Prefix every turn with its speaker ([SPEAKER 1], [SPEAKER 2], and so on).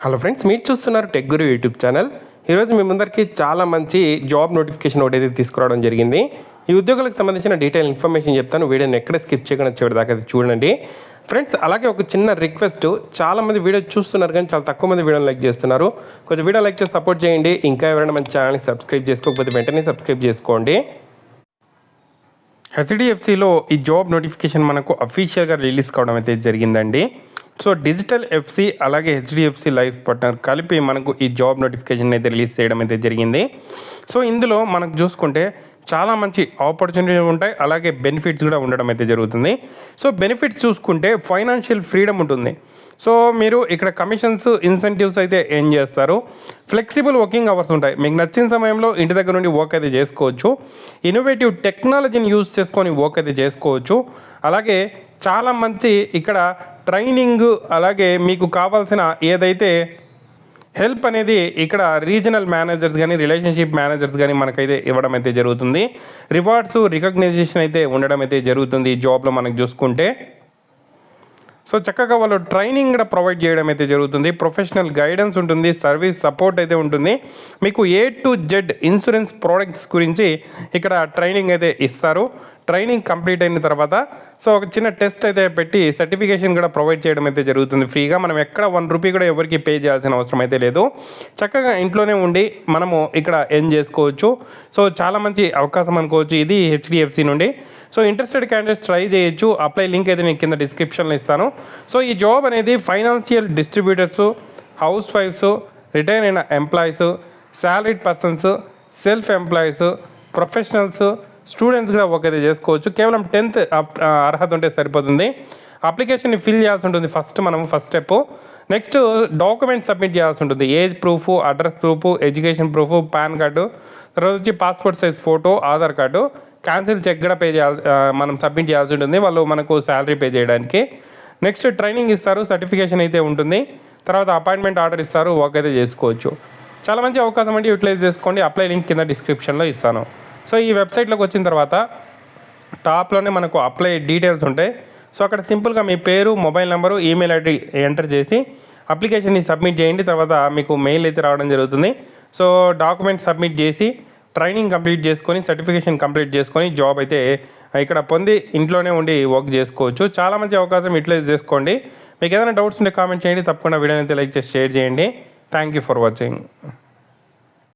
[SPEAKER 1] Hello friends మీరు చూస్తున్నారు tech గురు YouTube channel ఈరోజు మీ ముందరికి చాలా మంచి జాబ్ నోటిఫికేషన్ ఒకటి అయితే తీసుకురావడం జరిగింది. ఈ ఉద్యోగులకు సంబంధించిన డీటెయిల్ ఇన్ఫర్మేషన్ చెప్తాను. వీడియోని ఎక్కడ స్కిప్ చేయకుండా చివరి దాకా చూడండి. ఫ్రెండ్స్ అలాగే ఒక చిన్న రిక్వెస్ట్ చాలామంది వీడియో చూస్తున్నారు కానీ చాలా తక్కువ మంది వీడియోని లైక్ చేస్తున్నారు. కొంచెం వీడియో లైక్ చేసి సపోర్ట్ చేయండి. ఇంకా ఎవరైనా మన ఛానల్ని సబ్స్క్రైబ్ చేసుకోకపోతే వెంటనే సబ్స్క్రైబ్ చేసుకోండి. హెచ్డిఎఫ్సిలో ఈ జాబ్ నోటిఫికేషన్ మనకు అఫీషియల్గా రిలీజ్ కావడం అయితే జరిగిందండి. సో డిజిటల్ ఎఫ్సి అలాగే హెచ్డిఎఫ్సి లైఫ్ పార్ట్నర్ కలిపి మనకు ఈ జాబ్ నోటిఫికేషన్ అయితే రిలీజ్ చేయడం అయితే జరిగింది. సో ఇందులో మనకు చూసుకుంటే చాలా మంచి ఆపర్చునిటీ ఉంటాయి. అలాగే బెనిఫిట్స్ కూడా ఉండడం అయితే జరుగుతుంది. సో బెనిఫిట్స్ చూసుకుంటే ఫైనాన్షియల్ ఫ్రీడమ్ ఉంటుంది. సో మీరు ఇక్కడ కమిషన్స్ ఇన్సెంటివ్స్ అయితే ఏం చేస్తారు? ఫ్లెక్సిబుల్ వర్కింగ్ అవర్స్ ఉంటాయి. మీకు నచ్చిన సమయంలో ఇంటి దగ్గర నుండి వర్క్ అయితే చేసుకోవచ్చు. ఇన్నోవేటివ్ టెక్నాలజీని యూజ్ చేసుకొని వర్క్ అయితే చేసుకోవచ్చు. అలాగే చాలా మంచి ఇక్కడ ట్రైనింగ్ అలాగే మీకు కావాల్సిన ఏదైతే హెల్ప్ అనేది ఇక్కడ రీజనల్ మేనేజర్స్ కానీ రిలేషన్షిప్ మేనేజర్స్ కానీ మనకైతే ఇవ్వడం అయితే జరుగుతుంది. రివార్డ్స్ రికగ్నైజేషన్ అయితే ఉండడం అయితే జరుగుతుంది ఈ జాబ్లో మనకు చూసుకుంటే. సో చక్కగా వాళ్ళు ట్రైనింగ్ కూడా ప్రొవైడ్ చేయడం అయితే జరుగుతుంది. ప్రొఫెషనల్ గైడెన్స్ ఉంటుంది సర్వీస్ సపోర్ట్ అయితే ఉంటుంది. మీకు A to Z insurance products గురించి ఇక్కడ ట్రైనింగ్ అయితే ఇస్తారు. ట్రైనింగ్ కంప్లీట్ అయిన తర్వాత సో ఒక చిన్న టెస్ట్ అయితే పెట్టి సర్టిఫికేషన్ కూడా ప్రొవైడ్ చేయడం అయితే జరుగుతుంది ఫ్రీగా. మనం ఎక్కడ వన్ రూపీ కూడా ఎవరికి పే చేయాల్సిన అవసరం అయితే లేదు. చక్కగా ఇంట్లోనే ఉండి మనము ఇక్కడ ఎన్ చేసుకోవచ్చు. సో చాలా మంచి అవకాశం అనుకోవచ్చు ఇది హెచ్డిఎఫ్సి నుండి. సో ఇంట్రెస్టెడ్ క్యాండిడేట్స్ ట్రై చేయొచ్చు. అప్లై లింక్ అయితే నేను కింద డిస్క్రిప్షన్లో ఇస్తాను. సో ఈ జాబ్ అనేది ఫైనాన్షియల్ డిస్ట్రిబ్యూటర్స్ హౌస్ వైఫ్స్ రిటైర్ అయిన employees salaried persons self employees professionals students కూడా వర్క్ అయితే చేసుకోవచ్చు. కేవలం టెన్త్ అర్హత ఉంటే సరిపోతుంది. అప్లికేషన్ని ఫిల్ చేయాల్సి ఉంటుంది ఫస్ట్ మనం first step. Next document submit చేయాల్సి ఉంటుంది. Age proof address proof education proof PAN card తర్వాత వచ్చి passport size photo Aadhaar card. Cancel cheque కూడా పే చేయాల్సి మనం సబ్మిట్ చేయాల్సి ఉంటుంది. వాళ్ళు మనకు శాలరీ పే చేయడానికి. నెక్స్ట్ ట్రైనింగ్ ఇస్తారు. సర్టిఫికేషన్ అయితే ఉంటుంది. తర్వాత అపాయింట్మెంట్ ఆర్డర్ ఇస్తారు. వర్క్ అయితే చేసుకోవచ్చు. చాలా మంచి అవకాశం అంటే యూటిలైజ్ చేసుకోండి. అప్లై లింక్ కింద డిస్క్రిప్షన్లో ఇస్తాను. సో ఈ వెబ్సైట్లోకి వచ్చిన తర్వాత టాప్లోనే మనకు అప్లై డీటెయిల్స్ ఉంటాయి. సో అక్కడ సింపుల్గా మీ పేరు mobile number email ID enter చేసి అప్లికేషన్ని సబ్మిట్ చేయండి. తర్వాత మీకు మెయిల్ అయితే రావడం జరుగుతుంది. సో డాక్యుమెంట్ సబ్మిట్ చేసి ట్రైనింగ్ కంప్లీట్ చేసుకొని సర్టిఫికేషన్ కంప్లీట్ చేసుకొని జాబ్ అయితే ఇక్కడ పొంది ఇంట్లోనే ఉండి వర్క్ చేసుకోవచ్చు. చాలా మంచి అవకాశం యూటిలైజ్ చేసుకోండి. మీకు ఏదైనా డౌట్స్ ఉంటే కామెంట్ చేయండి. తప్పకుండా వీడియోని అయితే లైక్ చేసి షేర్ చేయండి. Thank you for watching.